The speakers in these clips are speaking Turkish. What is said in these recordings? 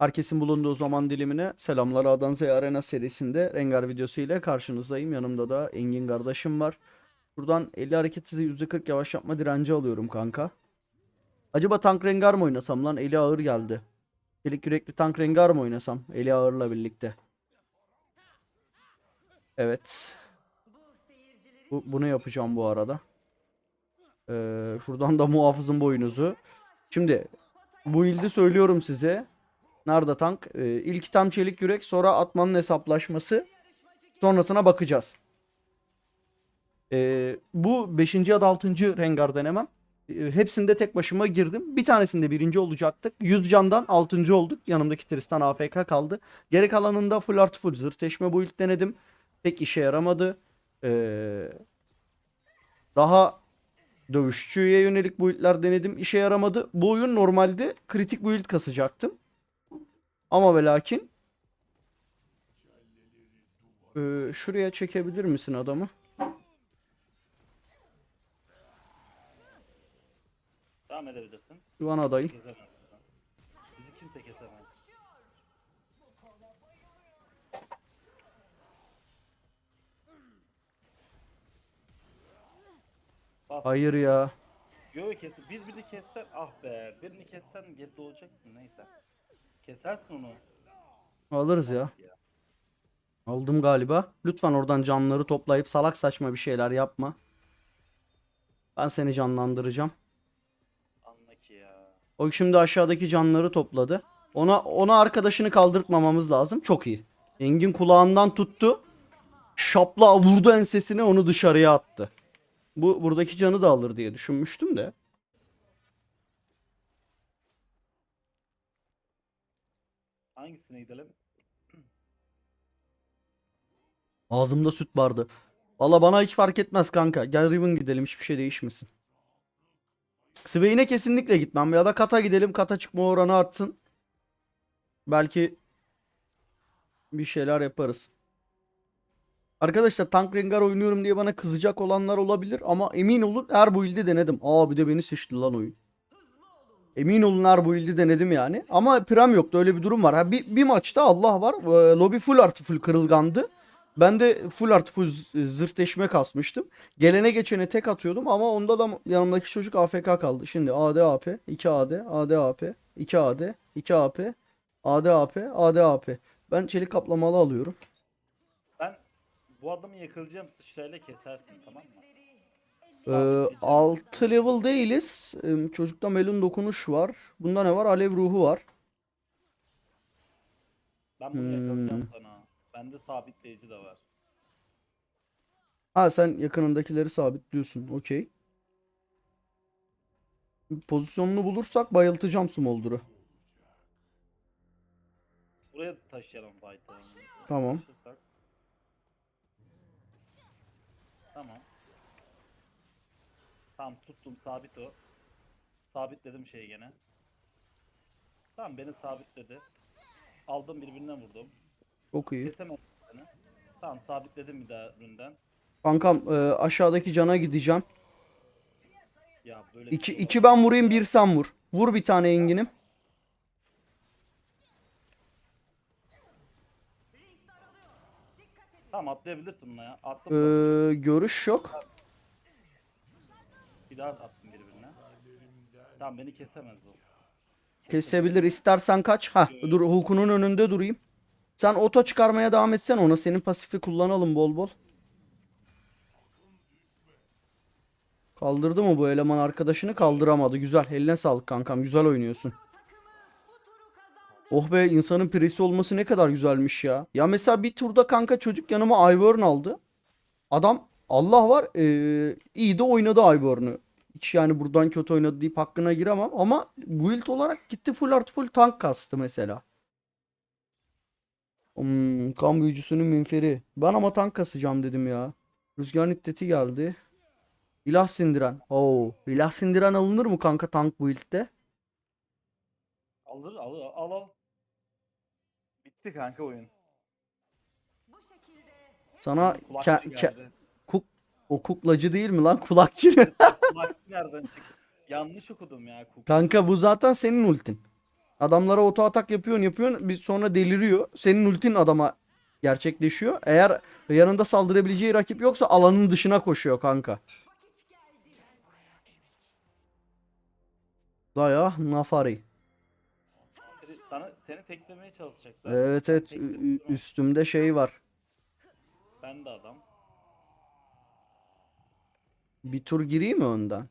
Herkesin bulunduğu zaman dilimine selamlar A'dan Z'ye Arena serisinde Rengar videosu ile karşınızdayım. Yanımda da Engin kardeşim var. Buradan 50 hareket hızı %40 yavaşlatma direnci alıyorum kanka. Acaba tank Rengar mı oynasam lan? Eli ağır geldi. Çelik yürekli tank Rengar mı oynasam? Eli ağırla birlikte. Evet. Bu, bunu yapacağım bu arada. Ee, şuradan da muhafızın boynuzu. Şimdi bu ildi söylüyorum size. Nerede tank? Ee, ilk tam çelik yürek sonra atmanın hesaplaşması. Sonrasına bakacağız. Ee, bu 5. ya da 6. Rengar denemem. Ee, hepsinde tek başıma girdim. Bir tanesinde birinci olacaktık. 100 candan 6. olduk. Yanımdaki Tristan AFK kaldı. Geri kalanında full artı full zırhteşme build denedim. Pek işe yaramadı. Ee, daha dövüşçüye yönelik build'ler denedim. İşe yaramadı. Bu oyun normalde kritik build kasacaktım. Ama ve lakin Ee, şuraya çekebilir misin adamı? Devam edebilirsin. Yuvan adayım. Gezemez. Bizi kimse kesemez. Bas. Hayır ya. Yo kes. Birbirini kessen ah be. Birini kessen geride olacaksın neyse. Kesersin onu. Alırız ya. Aldım galiba. Lütfen oradan canları toplayıp salak saçma bir şeyler yapma. Ben seni canlandıracağım. Anla ki ya. O şimdi aşağıdaki canları topladı. Ona ona arkadaşını kaldırtmamamız lazım. Çok iyi. Engin kulağından tuttu. Şapla vurdu ensesine onu dışarıya attı. Bu buradaki canı da alır diye düşünmüştüm de. Hangisine gidelim? Ağzımda süt vardı. Valla bana hiç fark etmez kanka. Gel Riven gidelim hiçbir şey değişmesin. Swain'e kesinlikle gitmem ya da Kata gidelim. Kata çıkma oranı artsın. Belki bir şeyler yaparız. Arkadaşlar Tank Rengar oynuyorum diye bana kızacak olanlar olabilir ama emin olun her build'i denedim. Aa bir de beni seçti lan oyun. Emin olun her build'i denedim yani. Ama Prem yoktu öyle bir durum var. Ha, bir, bir maçta Allah var. e, Lobby full artı full kırılgandı. Ben de full artı full z- zırhteşme kasmıştım. Gelene geçene tek atıyordum ama onda da yanımdaki çocuk AFK kaldı. Şimdi AD AP, 2 AD, AD AP, 2 AD, 2 AP, AD AP, AD AP. Ben çelik kaplamalı alıyorum. Ben bu adamı yakalayacağım sıçrayla kesersin tamam mı? Ee, 6 level değiliz. Ee, çocukta melun dokunuş var. Bunda ne var? Alev ruhu var. Ben bunu Hmm. yakalayacağım sana. Bende sabitleyici de var. Ha sen yakınındakileri sabitliyorsun. Okey. Pozisyonunu bulursak bayıltacağım Smolder'ı. Buraya taşıyalım fight'ı. Tamam. Taşırsak. Tamam. Tamam tuttum sabit o. Sabitledim şeyi gene. Tamam beni sabitledi. Aldım birbirine vurdum. Çok iyi. Kesemedim seni. Tamam sabitledim bir daha üründen. Kankam e, aşağıdaki cana gideceğim. Ya böyle İki, şey iki ben vurayım bir sen vur. Vur bir tane enginim. Tamam atlayabilirsin buna ya. Attım. Ee, görüş yok. Bir daha attım birbirine. Tamam beni kesemez bu. Kesebilir istersen kaç. Ha dur Hulk'unun önünde durayım. Sen oto çıkarmaya devam etsen ona senin pasifi kullanalım bol bol. Kaldırdı mı bu eleman arkadaşını? Kaldıramadı. Güzel. Eline sağlık kankam. Güzel oynuyorsun. Oh be insanın piresi olması ne kadar güzelmiş ya. Ya mesela bir turda kanka çocuk yanıma Ivern aldı. Adam Allah var eee, iyi de oynadı Ivern'ı. Hiç yani buradan kötü oynadı deyip hakkına giremem ama build olarak gitti full art full tank kastı mesela. Hmm, kan büyücüsünün minferi. Ben ama tank kasacağım dedim ya. Rüzgar iddeti geldi. İlah sindiren. Oo, ilah sindiren alınır mı kanka tank build'de? Alır al al al. Bitti kanka oyun. Sana ke- ke- geldi. O kuklacı değil mi lan kulakçı? Kulakçı nereden çıktı? Yanlış okudum ya. Kuk. kanka bu zaten senin ultin. Adamlara oto atak yapıyorsun yapıyorsun bir sonra deliriyor. Senin ultin adama gerçekleşiyor. Eğer yanında saldırabileceği rakip yoksa alanın dışına koşuyor kanka. Daya Nafari. Sana, seni teklemeye çalışacaklar. Evet evet üstümde şey var. Ben de adam. Bir tur gireyim mi önden?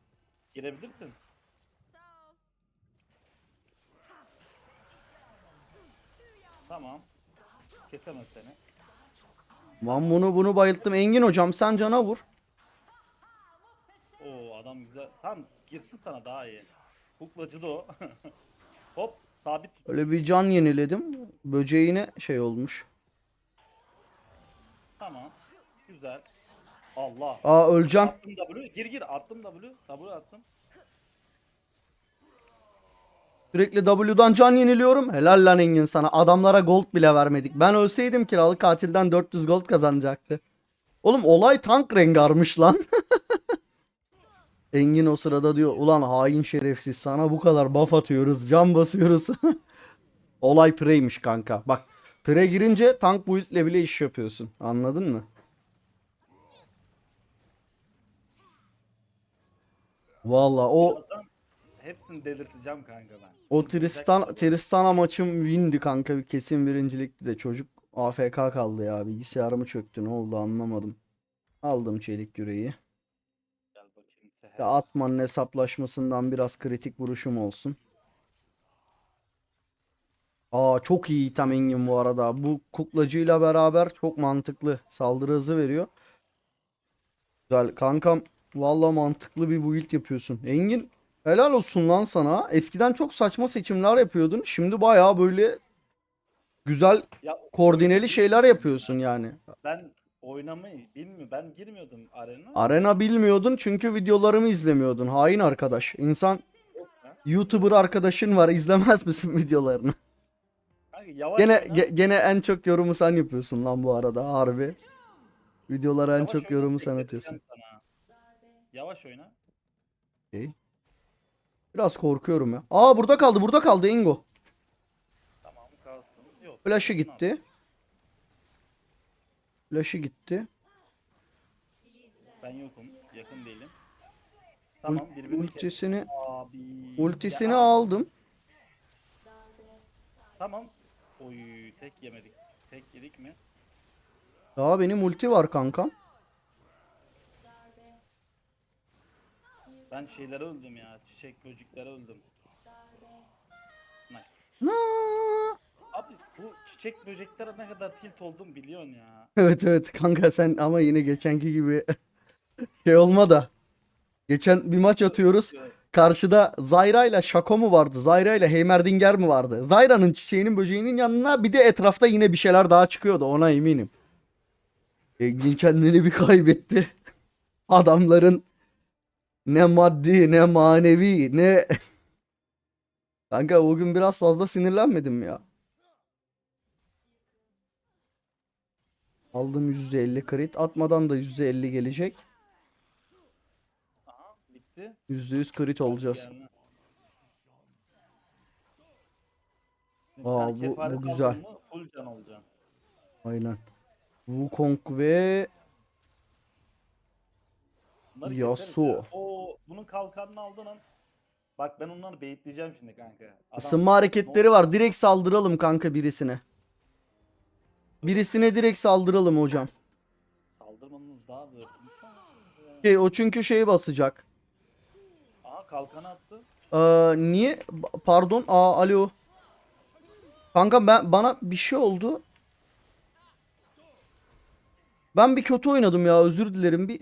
Girebilirsin. Tamam. Kesemez seni. Ben bunu bunu bayılttım. Engin hocam sen cana vur. Oo adam güzel. Tamam girsin sana daha iyi. Kuklacı da o. Hop sabit tut. Öyle bir can yeniledim. Böceğine şey olmuş. Tamam. Güzel. Allah. Aa öleceğim. Attım W. Gir gir. Attım W. W attım. Sürekli W'dan can yeniliyorum. Helal lan Engin sana. Adamlara gold bile vermedik. Ben ölseydim kiralık katilden 400 gold kazanacaktı. Oğlum olay tank rengarmış lan. Engin o sırada diyor ulan hain şerefsiz sana bu kadar buff atıyoruz can basıyoruz. olay preymiş kanka. Bak pre girince tank build'le bile iş yapıyorsun. Anladın mı? Valla o Birazdan hepsini delirteceğim kanka ben. O Tristan Tristana maçım win'di kanka bir kesin birincilikti de çocuk AFK kaldı ya bilgisayarımı çöktü ne oldu anlamadım. Aldım çelik yüreği. Gel bakayım Seher. Ya Atman'ın hesaplaşmasından biraz kritik vuruşum olsun. Aa çok iyi item Engin bu arada. Bu kuklacıyla beraber çok mantıklı saldırı hızı veriyor. Güzel kankam valla mantıklı bir build yapıyorsun. Engin helal olsun lan sana. Eskiden çok saçma seçimler yapıyordun. Şimdi bayağı böyle güzel Ya, koordineli şeyler yapıyorsun yani. Ben oynamayı bilmiyorum. Ben girmiyordum arena. Arena bilmiyordun çünkü videolarımı izlemiyordun. Hain arkadaş. İnsan? YouTuber arkadaşın var izlemez misin videolarını? Kanka yavaş Gene oyna. ge- gene en çok yorumu sen yapıyorsun lan bu arada harbi. Videolara en Yavaş çok oyna, yorumu sen bekleteceğim atıyorsun. Yavaş oyna. Biraz korkuyorum ya. Aa burada kaldı burada kaldı Ingo. Tamam kalsın. Yok. Flash'ı gitti. Flash'ı gitti. Ben yokum. Yakın değilim. Tamam Ul- birbirini kes. ultisini Abi. ultisini Ya, aldım. Tamam. Oy tek yemedik. Tek yedik mi? Daha benim ulti var kankam. Ben şeylere öldüm ya. Çiçek böceklere öldüm. Nice. Abi bu çiçek böceklere ne kadar tilt oldum biliyorsun ya. Evet evet kanka sen ama yine geçenki gibi şey olma da. Geçen bir maç atıyoruz. Karşıda Zayra ile Şako mu vardı? Zayra ile Heimerdinger mi vardı? Zayra'nın çiçeğinin böceğinin yanına bir de etrafta yine bir şeyler daha çıkıyordu ona eminim. Engin kendini bir kaybetti. Adamların ne maddi ne manevi ne... Kanka bugün biraz fazla sinirlenmedim ya. Aldım %50 crit. Atmadan da %50 gelecek. Aha bitti. %100 crit olacağız. Aa, bu- bu güzel. Aynen. Wukong ve Bunları Yasuo. ya. Oo, bunun kalkanını aldın lan. Bak ben onları beyitleyeceğim şimdi kanka. Adam ısınma hareketleri var. Direkt saldıralım kanka birisine. Birisine direkt saldıralım hocam. saldırmamız daha zor. Şey, o çünkü şeyi basacak. Aha kalkanı attı. Ee, niye? Pardon. Aa alo. Kanka ben bana bir şey oldu. Ben bir kötü oynadım ya özür dilerim. Bir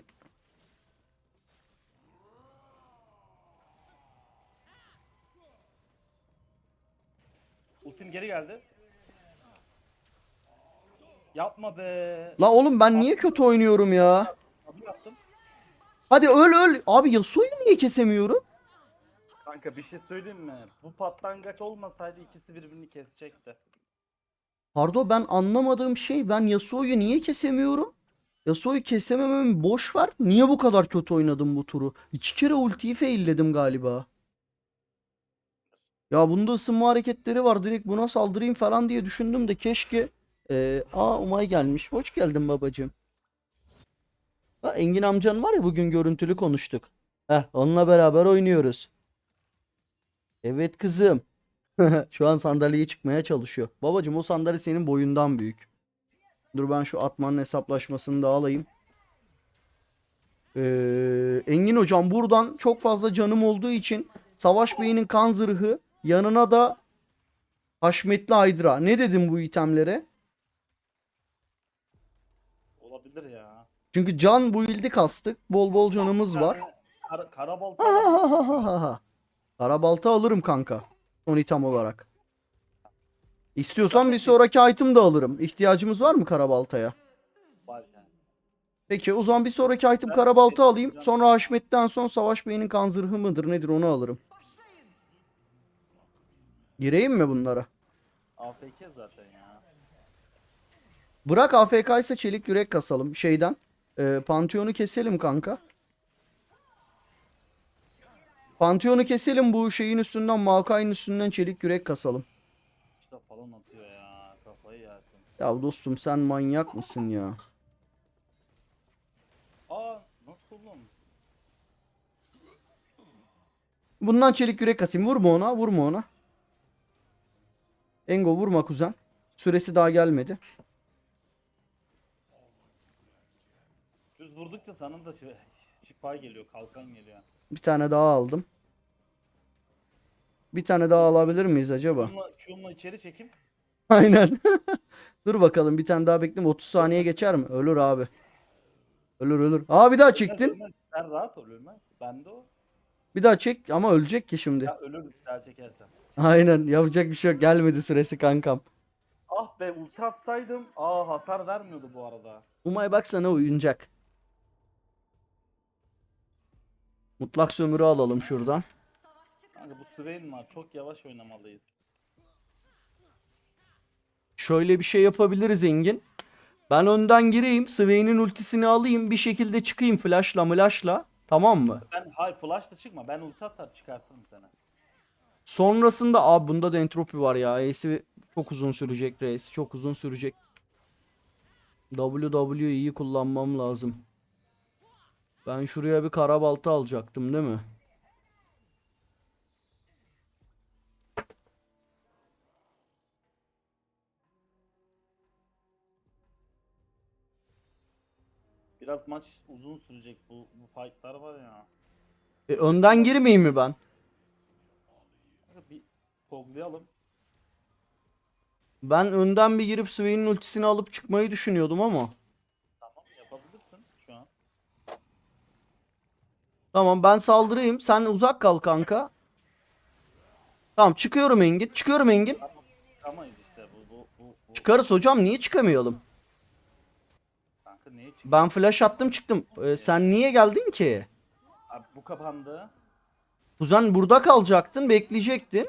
geri geldi. Yapma be. La oğlum ben niye kötü oynuyorum ya? Abi yaptım. Hadi öl öl. Abi Yasuo'yu niye kesemiyorum? Kanka bir şey söyleyeyim mi? Bu patlangaç olmasaydı ikisi birbirini kesecekti. Pardon ben anlamadığım şey ben Yasuo'yu niye kesemiyorum? Yasuo'yu kesemememin boş var. Niye bu kadar kötü oynadım bu turu? İki kere ultiyi failledim galiba. Ya bunda ısınma hareketleri var. Direkt buna saldırayım falan diye düşündüm de keşke. Ee, aa Umay gelmiş. Hoş geldin babacığım. Ha, Engin amcan var ya bugün görüntülü konuştuk. Heh, onunla beraber oynuyoruz. Evet kızım. Şu an sandalyeye çıkmaya çalışıyor. Babacığım o sandalye senin boyundan büyük. Dur ben şu atmanın hesaplaşmasını da alayım. Ee, Engin hocam buradan çok fazla canım olduğu için Savaş Bey'in kan zırhı yanına da Haşmetli Aydra. Ne dedim bu itemlere? Olabilir ya. Çünkü can bu ildi kastık. Bol bol canımız var. Kar, karabalta. Karabalta alırım kanka. Son item olarak. İstiyorsan bir sonraki item de alırım. İhtiyacımız var mı karabaltaya? var yani. Peki o zaman bir sonraki item karabalta alayım. Sonra Haşmet'ten son Savaş Bey'in kan zırhı mıdır nedir onu alırım. Gireyim mi bunlara? AFK zaten ya. Bırak AFK ise çelik yürek kasalım şeyden. E, Pantheon'u keselim kanka. Pantheon'u keselim bu şeyin üstünden Maokai'nin üstünden çelik yürek kasalım. İşte falan atıyor ya. Kafayı yersin. Ya dostum sen manyak mısın ya? Aa nasıl oğlum? Bundan çelik yürek kasayım. Vurma ona, vurma ona. Engo vurma kuzen. Süresi daha gelmedi. Düz vurdukça sana da şey, şifa geliyor, kalkan geliyor. Bir tane daha aldım. Bir tane daha alabilir miyiz acaba? Q'umla, Q'umla içeri çekeyim. Aynen. Dur bakalım bir tane daha bekleyeyim. 30 saniye geçer mi? Ölür abi. Ölür ölür. Aa bir daha çektin. Sen rahat ol ölmez. Ben de o. Bir daha çek ama ölecek ki şimdi. Ya ölür bir daha çekersen. Aynen yapacak bir şey yok. Gelmedi süresi kankam. Ah be ulti atsaydım. Aa hasar vermiyordu bu arada. Umay bak sana oyuncak. Mutlak sömürü alalım şuradan. Kanka bu Swain var. Çok yavaş oynamalıyız. Şöyle bir şey yapabiliriz Engin. Ben önden gireyim. Swain'in ultisini alayım. Bir şekilde çıkayım flashla mlashla. Tamam mı? Ben hay flashla çıkma. Ben ulti atar çıkartırım seni. Sonrasında abi bunda da entropi var ya. Ace'i çok uzun sürecek reis. Çok uzun sürecek. WW'yi kullanmam lazım. Ben şuraya bir karabalta alacaktım değil mi? Biraz maç uzun sürecek bu, bu fightlar var ya. E, önden girmeyeyim mi ben? Koglayalım. Ben önden bir girip Swain'in ultisini alıp çıkmayı düşünüyordum ama. Tamam yapabilirsin şu an. Tamam ben saldırayım. Sen uzak kal kanka. Tamam çıkıyorum Engin. Çıkıyorum Engin. Ama çıkamayız işte bu bu bu. bu. Çıkarız hocam niye çıkamayalım? Kanka neye çık? Ben flash attım çıktım. Ee, sen niye geldin ki? Abi bu kapandı. Kuzen burada kalacaktın bekleyecektin.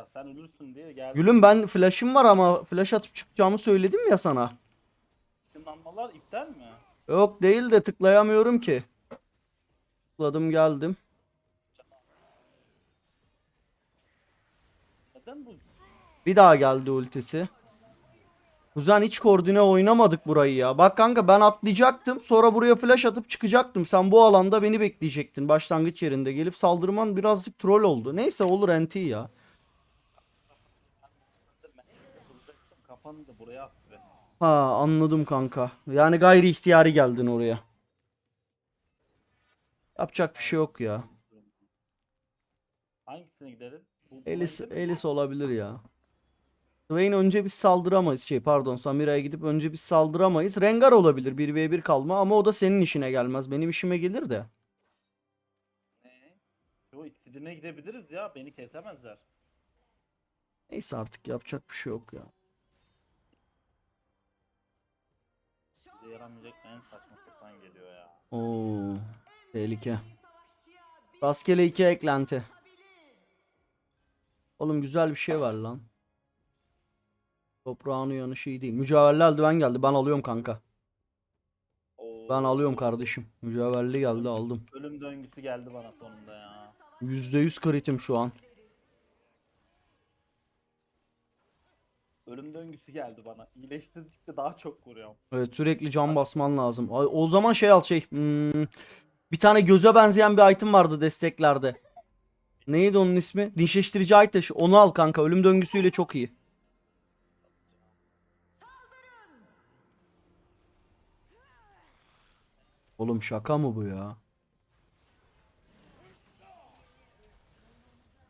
Ya sen ölürsün diye geldim. Gülüm ben flash'ım var ama flash atıp çıkacağımı söyledim ya sana. Işınlanmalar iptal mi? Yok değil de tıklayamıyorum ki. Tıkladım geldim. Neden bu? Bir daha geldi ultisi. Kuzen hiç koordine oynamadık burayı ya. Bak kanka ben atlayacaktım. Sonra buraya flash atıp çıkacaktım. Sen bu alanda beni bekleyecektin. Başlangıç yerinde gelip saldırman birazcık troll oldu. Neyse olur NT ya. Kafanı da buraya attı. Ha anladım kanka. Yani gayri ihtiyari geldin oraya. Yapacak bir şey yok ya. Hangisine gidelim? Bu, Elis? Elis olabilir ya. Swain önce biz saldıramayız. Şey pardon Samira'ya gidip önce biz saldıramayız. Rengar olabilir 1v1 kalma ama o da senin işine gelmez. Benim işime gelir de. Ne? Yo istediğine gidebiliriz ya. Beni kesemezler. Neyse artık yapacak bir şey yok ya. Bize yaramayacak en saçma sapan geliyor ya. Oo, tehlike. Rastgele iki eklenti. Oğlum güzel bir şey var lan. Toprağın uyanışı iyi değil. Mücevherli eldiven geldi. Ben alıyorum kanka. Oo, Ben alıyorum kardeşim. Mücevherli geldi aldım. Ölüm döngüsü geldi bana sonunda ya. %100 kritim şu an. Ölüm döngüsü geldi bana. İyileştirdikçe daha çok vuruyorum. Evet sürekli cam basman lazım. Ay, O zaman şey al şey. hmm, bir tane göze benzeyen bir item vardı desteklerde. Neydi onun ismi? Dinşleştirici ay taşı. Onu al kanka. Ölüm döngüsüyle çok iyi. Oğlum şaka mı bu ya?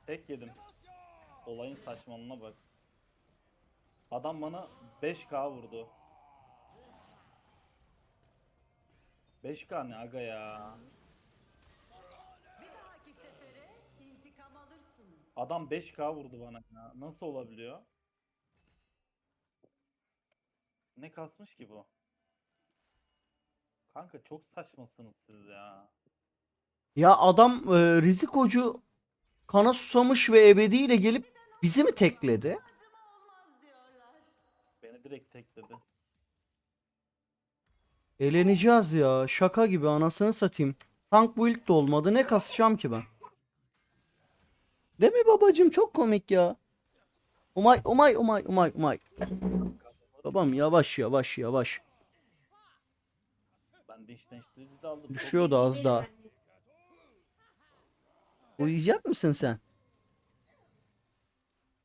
Tek yedim. Olayın saçmalığına bak. Adam bana 5k vurdu. 5k ne aga ya? Adam 5k vurdu bana ya. Nasıl olabiliyor? Ne kasmış ki bu? Kanka çok saçmasınız siz ya. Ya adam e, rizikocu kana susamış ve ebediyle gelip bizi mi tekledi? Direkt tekledi. Eğleneceğiz ya. Şaka gibi anasını satayım. Tank build de olmadı. Ne kasacağım ki ben? Değil mi babacım? Çok komik ya. Umay umay umay umay umay. Babam yavaş yavaş yavaş. Ben de işten de aldım. Düşüyordu az daha. Uyuyacak mısın sen?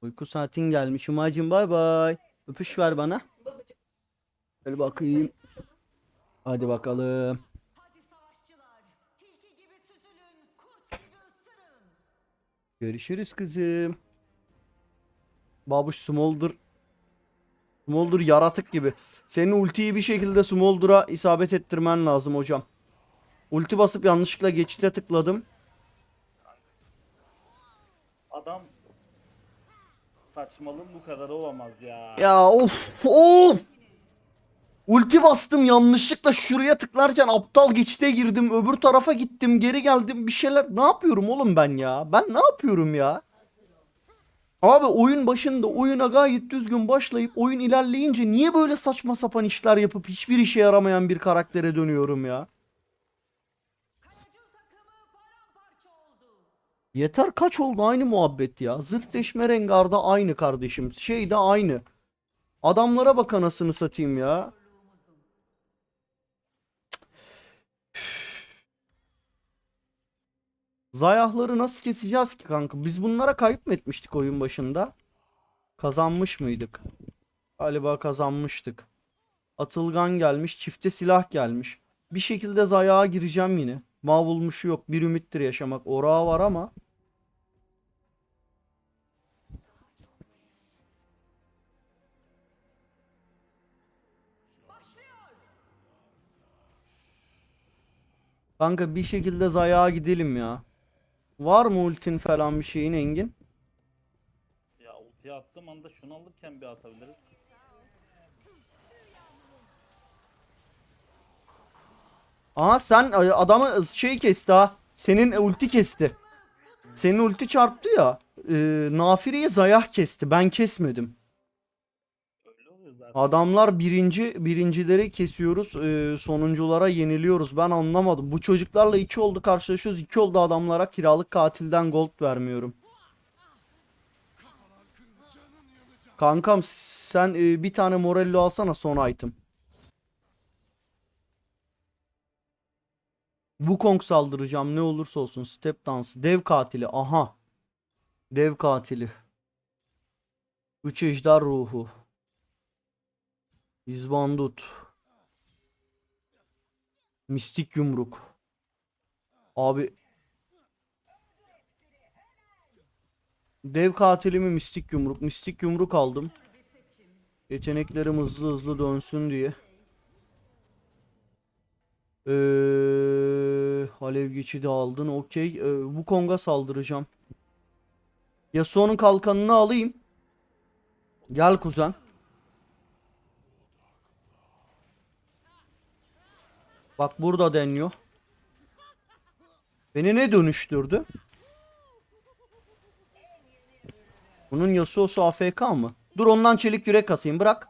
Uyku saatin gelmiş. Umaycım bay bay. Öpüş ver bana. Gel bakayım. Hadi bakalım. Görüşürüz kızım. Babuş Smolder Smolder yaratık gibi. Senin ultiyi bir şekilde Smolder'a isabet ettirmen lazım hocam. Ulti basıp yanlışlıkla geçite tıkladım. Adam saçmalığın bu kadar olamaz ya. Ya of of. Ulti bastım yanlışlıkla şuraya tıklarken aptal geçite girdim. Öbür tarafa gittim geri geldim bir şeyler. Ne yapıyorum oğlum ben ya? Ben ne yapıyorum ya? Abi oyun başında oyuna gayet düzgün başlayıp oyun ilerleyince niye böyle saçma sapan işler yapıp hiçbir işe yaramayan bir karaktere dönüyorum ya? Yeter kaç oldu aynı muhabbet ya. Zırt deşme rengarda aynı kardeşim. Şey de aynı. Adamlara bak anasını satayım ya. Zayahları nasıl keseceğiz ki kanka? Biz bunlara kayıp mı etmiştik oyun başında? Kazanmış mıydık? Galiba kazanmıştık. Atılgan gelmiş, çifte silah gelmiş. Bir şekilde zayağa gireceğim yine. Mavulmuşu yok. Bir ümittir yaşamak. Orağı var ama. Kanka bir şekilde zayağa gidelim ya. Var mı ultin falan bir şeyin Engin? Ya ultiye attığım anda şunu alırken bir atabiliriz. Aha sen e, adamı şey kesti ha. Senin ulti kesti. Senin ulti çarptı ya. E, Nafiri'ye zayah kesti. Ben kesmedim. Adamlar birinci birincileri kesiyoruz. e, sonunculara yeniliyoruz. Ben anlamadım. Bu çocuklarla iki oldu karşılaşıyoruz. iki oldu adamlara kiralık katilden gold vermiyorum. Kankam sen e, bir tane Morello alsana son item. Wukong saldıracağım ne olursa olsun. Step dansı. Dev katili. Aha. Dev katili. Üç ejder ruhu. İzbandut. Mistik yumruk. Abi. Dev katili mi mistik yumruk? Mistik yumruk aldım. Yeteneklerim hızlı hızlı dönsün diye. Ee, alev geçidi aldın. Okey. Ee, Wukong'a saldıracağım. Yasuo'nun kalkanını alayım. Gel kuzen. Bak burada deniyor. Beni ne dönüştürdü? Bunun Yasuo'su AFK mı? Dur ondan çelik yürek kasayım bırak.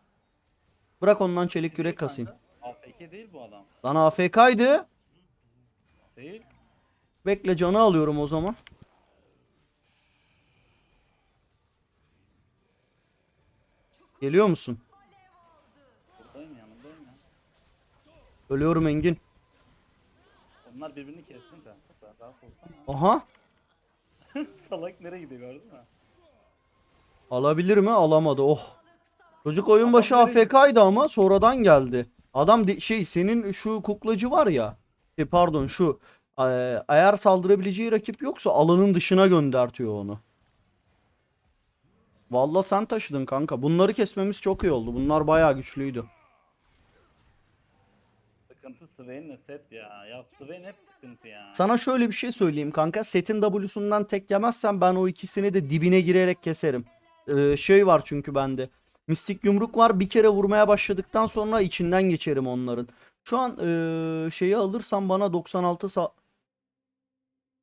Bırak ondan çelik yürek kasayım. AFK değil bu adam. Lan AFK'ydı. Değil. Bekle canı alıyorum o zaman. Geliyor musun? Ölüyorum Engin. Onlar birbirini kessin kanka. Olsana. Aha. Salak nereye gidiyor gördün mü? Alabilir mi? Alamadı. Oh. Çocuk oyun başı Adam nereye- AFK'ydı ama sonradan geldi. Adam de- şey senin şu kuklacı var ya. e, pardon şu. e, eğer saldırabileceği rakip yoksa alanın dışına göndertiyor onu. Vallahi sen taşıdın kanka. Bunları kesmemiz çok iyi oldu. Bunlar bayağı güçlüydü. Swain'le set ya. Ya Swain hep sıkıntı ya. Sana şöyle bir şey söyleyeyim kanka. Setin W'sundan tek yemezsen ben o ikisini de dibine girerek keserim. Ee, şey var çünkü bende. Mistik yumruk var. Bir kere vurmaya başladıktan sonra içinden geçerim onların. Şu an ee, şeyi alırsam bana 96 sa-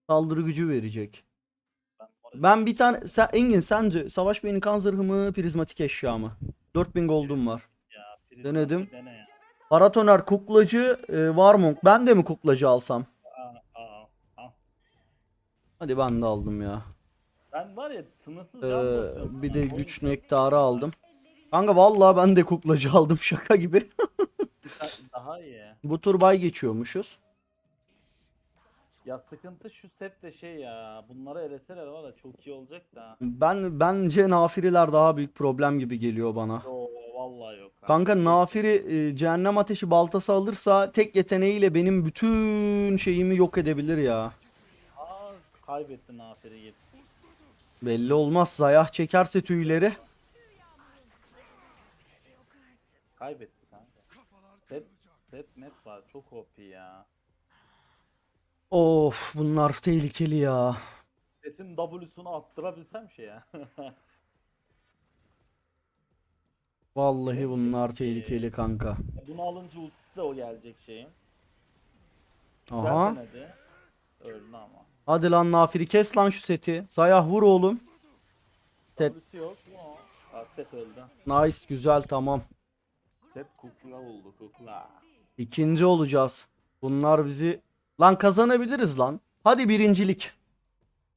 saldırı gücü verecek. Ben, bir tane sen, Engin sence Savaş Bey'in kan zırhı mı prizmatik eşya mı? 4000 gold'um var. ya, denedim. Dene. Paratoner kuklacı e, Warmonk. Ben de mi kuklacı alsam? Hadi ben de aldım ya. Ben var ya sınırsız Ee, basıyorum. bir de güç nektarı aldım. Kanka vallahi ben de kuklacı aldım şaka gibi. Daha iyi. Bu tur bay geçiyormuşuz. Ya sıkıntı şu set de şey ya. Bunları eleseler var ya çok iyi olacak da. Ben bence nafiriler daha büyük problem gibi geliyor bana. Yo vallahi yok. ha. Kanka nafiri e, cehennem ateşi baltası alırsa tek yeteneğiyle benim bütün şeyimi yok edebilir ya. Aa, kaybettin aferi git. Belli olmaz. Zayah çekerse tüyleri. Kaybetti kanka. Set, set net var çok OP ya. Of bunlar tehlikeli ya. Setin W'sunu attırabilsem şey ya. Vallahi bunlar tehlikeli kanka. Bunu alınca ultisi de o gelecek şeyin. Güzel Aha. denedi. Öldü ama. Hadi lan nafiri kes lan şu seti. Zayah vur oğlum. Set. Yok? Aa, set öldü. Nice güzel tamam. Set kukla oldu kukla. İkinci olacağız. Bunlar bizi... Lan kazanabiliriz lan. Hadi birincilik.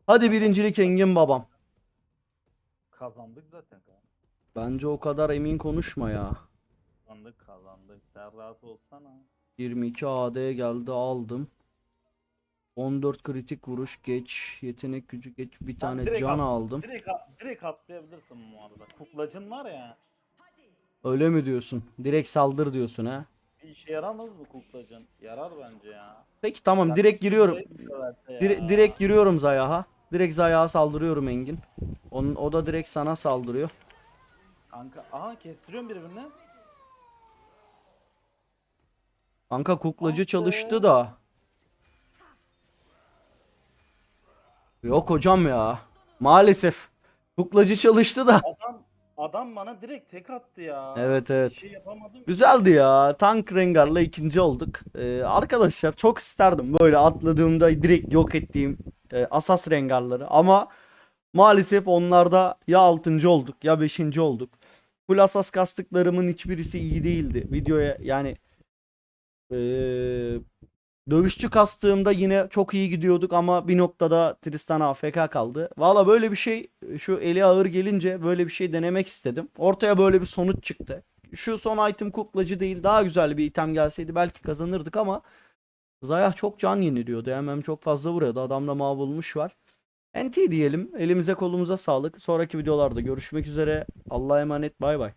Hadi birincilik Engin babam. Kazandık zaten. Bence o kadar emin konuşma ya. Kazandık kazandık. Sen rahat olsana. 22 AD geldi aldım. 14 kritik vuruş geç. Yetenek gücü geç. Bir tane direkt can at- aldım. Direkt, direkt atlayabilirsin bu arada. Kuklacın var ya. Öyle mi diyorsun? Direkt saldır diyorsun ha. Bir işe yaramaz mı kuklacın? Yarar bence ya. Peki tamam direkt giriyorum. Direkt, Dire- direkt giriyorum Zayah'a. Direkt Zayah'a saldırıyorum Engin. Onun, o da direkt sana saldırıyor. Kanka aha kestiriyorum birbirini. Kanka kuklacı be. çalıştı da. Yok hocam ya. Maalesef. Kuklacı çalıştı da. Adam adam bana direkt tek attı ya. Evet evet. Bir şey yapamadım. Güzeldi ya. Tank Rengar'la ikinci olduk. Ee, arkadaşlar çok isterdim böyle atladığımda direkt yok ettiğim e, Asas Rengar'ları. Ama maalesef onlarda ya 6. olduk ya 5. olduk. Full Asas kastıklarımın hiçbirisi iyi değildi. Videoya yani e, dövüşçü kastığımda yine çok iyi gidiyorduk ama bir noktada Tristan AFK kaldı. Valla böyle bir şey şu eli ağır gelince böyle bir şey denemek istedim. Ortaya böyle bir sonuç çıktı şu son item kuklacı değil daha güzel bir item gelseydi belki kazanırdık ama Zayah çok can yeniliyordu. Hemen çok fazla vuruyordu. Adamda mavulmuş var. NT diyelim. Elimize kolumuza sağlık. Sonraki videolarda görüşmek üzere. Allah'a emanet. Bay bay.